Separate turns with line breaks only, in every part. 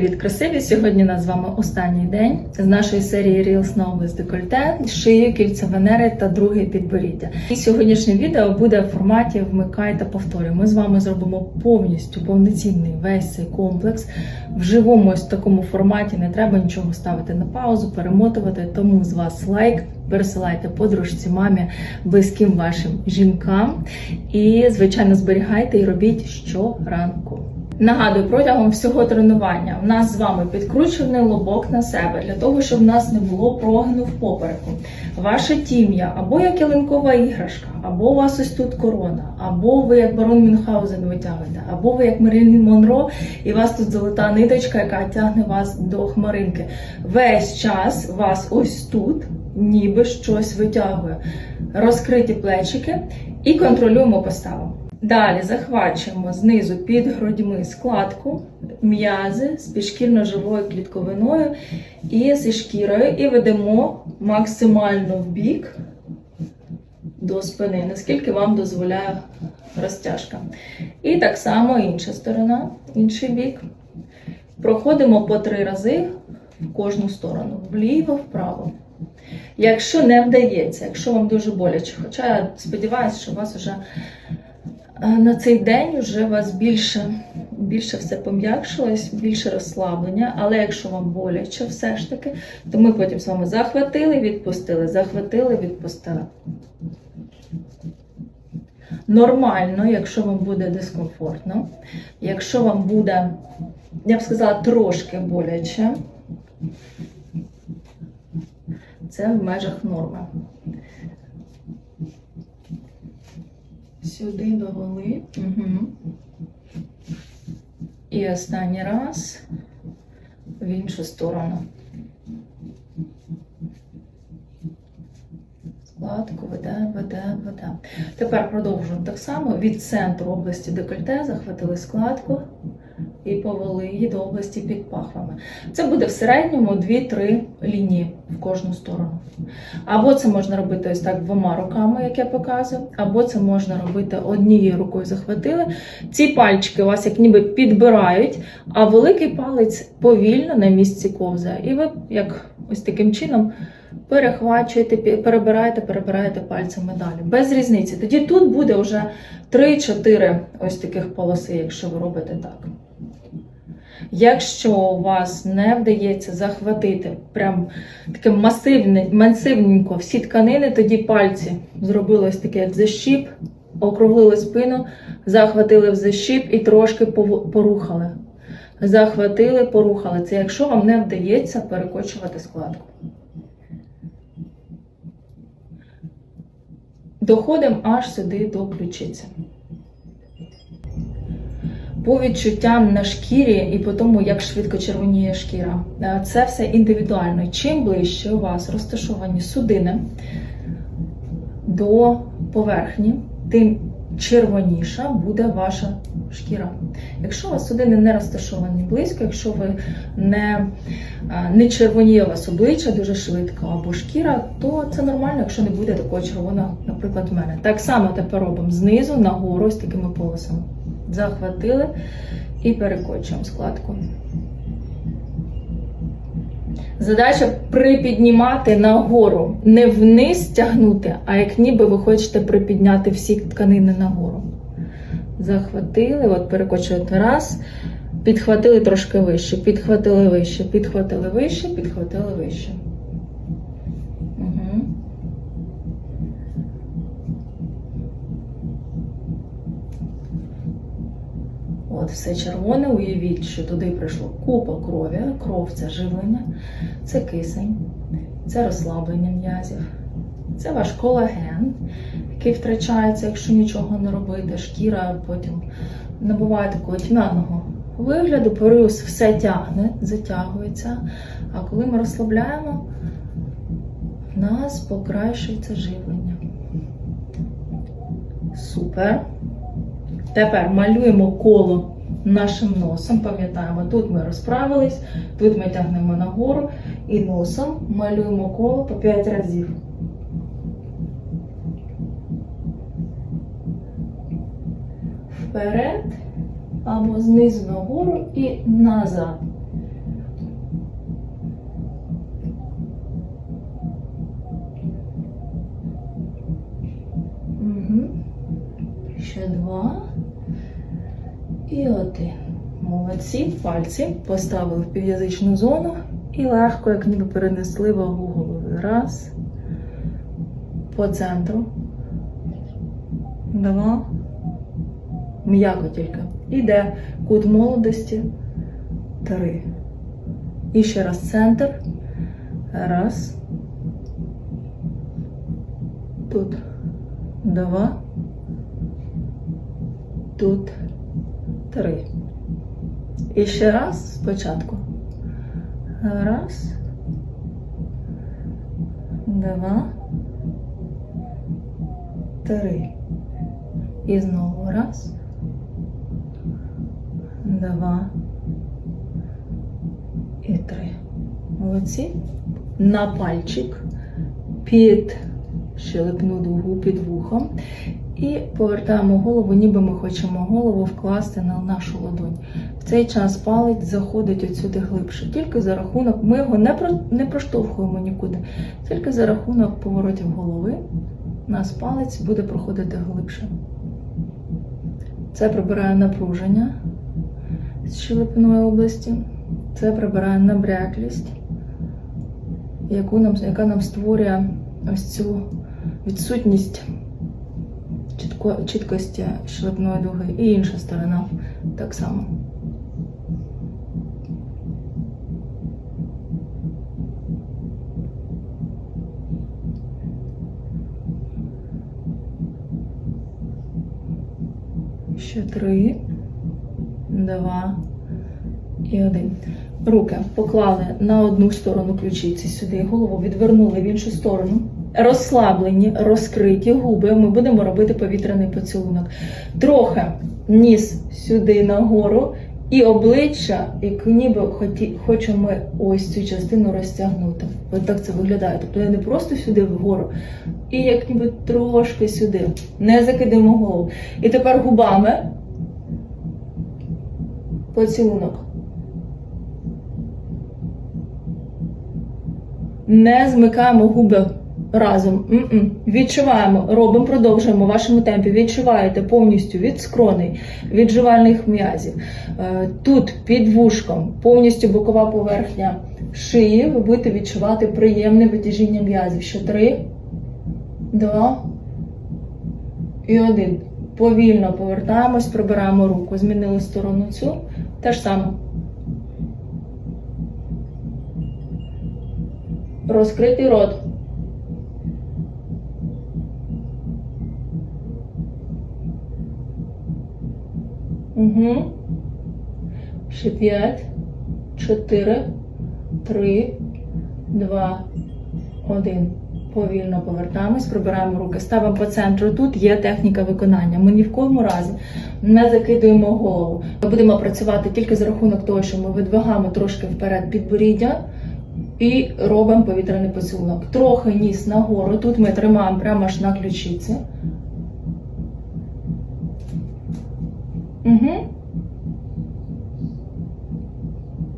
Від красиві сьогодні у нас з вами останній день з нашої серії Reels Nobles декольте, шиї, кільця Венери та друге підборіддя. І сьогоднішнє відео буде в форматі вмикай та повторюй. Ми з вами зробимо повністю повноцінний весь цей комплекс в живому ось такому форматі. Не треба нічого ставити на паузу, перемотувати. Тому з вас лайк. Пересилайте подружці, мамі, близьким вашим жінкам. І, звичайно, зберігайте і робіть щоранку. Нагадую, протягом всього тренування в нас з вами підкручений лобок на себе для того, щоб в нас не було прогину в попереку. Ваше тім'я або як ялинкова іграшка, або у вас ось тут корона, або ви як барон Мюнхгаузен витягуєте, або ви як Мерлін Монро, і у вас тут золота ниточка, яка тягне вас до хмаринки. Весь час вас ось тут ніби щось витягує. Розкриті плечики і контролюємо поставу. Далі захвачуємо знизу під грудьми складку, м'язи з підшкірно-живою клітковиною і зі шкірою, і ведемо максимально бік до спини, наскільки вам дозволяє розтяжка. І так само інша сторона, інший бік. Проходимо по три рази в кожну сторону, вліво, вправо. Якщо не вдається, якщо вам дуже боляче, хоча я сподіваюся, що у вас вже на цей день вже у вас більше, більше все пом'якшилось, більше розслаблення. Але якщо вам боляче все ж таки, то ми потім з вами захватили, відпустили, захватили, відпустили. Нормально, якщо вам буде дискомфортно, якщо вам буде, я б сказала, трошки боляче, це в межах норми. Сюди довели. Угу. І останній раз в іншу сторону. Складку веде, веде, веде. Тепер продовжуємо так само. Від центру області декольте захватили складку і повели її до області під пахвами. Це буде в середньому 2-3 лінії в кожну сторону. Або це можна робити ось так двома руками, як я показую, або це можна робити однією рукою захватили. Ці пальчики у вас як ніби підбирають, а великий палець повільно на місці ковзає. І ви як ось таким чином перехвачуєте, перебираєте, перебираєте пальцями далі. Без різниці. Тоді тут буде вже 3-4 ось таких полоси, якщо ви робите так. Якщо у вас не вдається захватити прям таке масивне, масивненько всі тканини, тоді пальці зробили ось таке як защіп, округлили спину, захватили в защіп і трошки порухали. Захватили, порухали. Це якщо вам не вдається перекочувати складку. Доходимо аж сюди до ключиці. По відчуттям на шкірі і по тому, як швидко червоніє шкіра. Е, Це все індивідуально. Чим ближче у вас розташовані судини до поверхні, тим червоніша буде ваша шкіра. Якщо у вас судини не розташовані близько, якщо ви не, е, не червоніє у вас обличчя дуже швидко або шкіра, то це нормально, якщо не буде такого червоного, наприклад, в мене. Так само тепер робимо знизу нагору ось такими полосами. Захватили і перекочуємо складку. Задача припіднімати нагору, не вниз тягнути, а як ніби ви хочете припідняти всі тканини нагору. Захватили, от перекочуєте раз, підхватили трошки вище, підхватили вище, підхватили вище, підхватили вище. Угу. От все червоне, уявіть, що туди прийшло купа крові. Кров це живлення, це кисень, це розслаблення м'язів, це ваш колаген, який втрачається, якщо нічого не робити. Шкіра потім набуває такого тьмяного вигляду, порис все тягне, затягується. А коли ми розслабляємо, в нас покращується живлення. Супер. Тепер малюємо коло нашим носом. Пам'ятаємо, тут ми розправились, тут ми тягнемо нагору і носом малюємо коло по 5 разів. Вперед або знизу нагору і назад. Молодці, пальці поставили в пів'язичну зону і легко, як ніби перенесли вагу голови. Раз. По центру. Два. М'яко тільки. Іде кут молодості. Три. І ще раз центр. Раз. Тут. Два. Тут. Три. І ще раз спочатку. Раз. Два. Три. І знову раз. Два. І три. Молодці. На пальчик під щелепну дугу під вухом. І повертаємо голову, ніби ми хочемо голову вкласти на нашу ладонь. В цей час палець заходить отсюди глибше. Тільки за рахунок, ми його не, про, не проштовхуємо нікуди, тільки за рахунок поворотів голови у нас палець буде проходити глибше. Це прибирає напруження з щелепної області, це прибирає набряклість, яку нам, яка нам створює ось цю відсутність чітко, чіткості щелепної дуги і інша сторона так само. Ще три, два і один. Руки поклали на одну сторону ключиці сюди, голову відвернули в іншу сторону. Розслаблені, розкриті губи. Ми будемо робити повітряний поцілунок. Трохи ніс сюди нагору і обличчя, як ніби хоті, хочемо ось цю частину розтягнути. Ось так це виглядає. Тобто я не просто сюди вгору, і як ніби трошки сюди. Не закидаємо голову. І тепер губами поцілунок. Не змикаємо губи разом. М-м. Відчуваємо, робимо, продовжуємо в вашому темпі. Відчуваєте повністю від скроней, від жувальних м'язів. Е, Тут під вушком, повністю бокова поверхня шиї. Ви будете відчувати приємне витяжіння м'язів. Ще три, два і один. Повільно повертаємось, прибираємо руку. Змінили сторону цю. Те ж саме. Розкритий рот. Угу. Ще п'ять, чотири, три, два, один. Повільно повертаємось, прибираємо руки, ставимо по центру. Тут є техніка виконання. Ми ні в коєму разі не закидуємо голову. Ми будемо працювати тільки за рахунок того, що ми видвигаємо трошки вперед підборіддя і робимо повітряний поцілунок. Трохи ніс нагору. Тут ми тримаємо прямо аж на ключиці. Угу.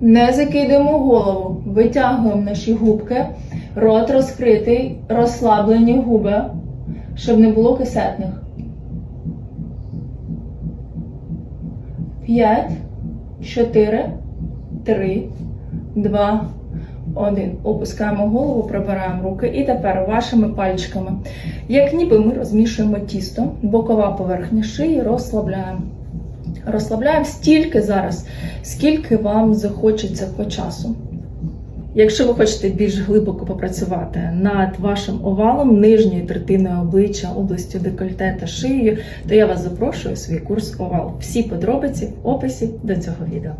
Не закидуємо голову, витягуємо наші губки, рот розкритий, розслаблені губи, щоб не було кисетних. П'ять, чотири, три, два, один. Опускаємо голову, прибираємо руки. І тепер вашими пальчиками, як ніби ми розмішуємо тісто, бокова поверхня шиї, розслабляємо. Розслабляємо стільки зараз, скільки вам захочеться по часу. Якщо ви хочете більш глибоко попрацювати над вашим овалом, нижньою третиною обличчя, областю декольте та шиєю, то я вас запрошую в свій курс овал. Всі подробиці в описі до цього відео.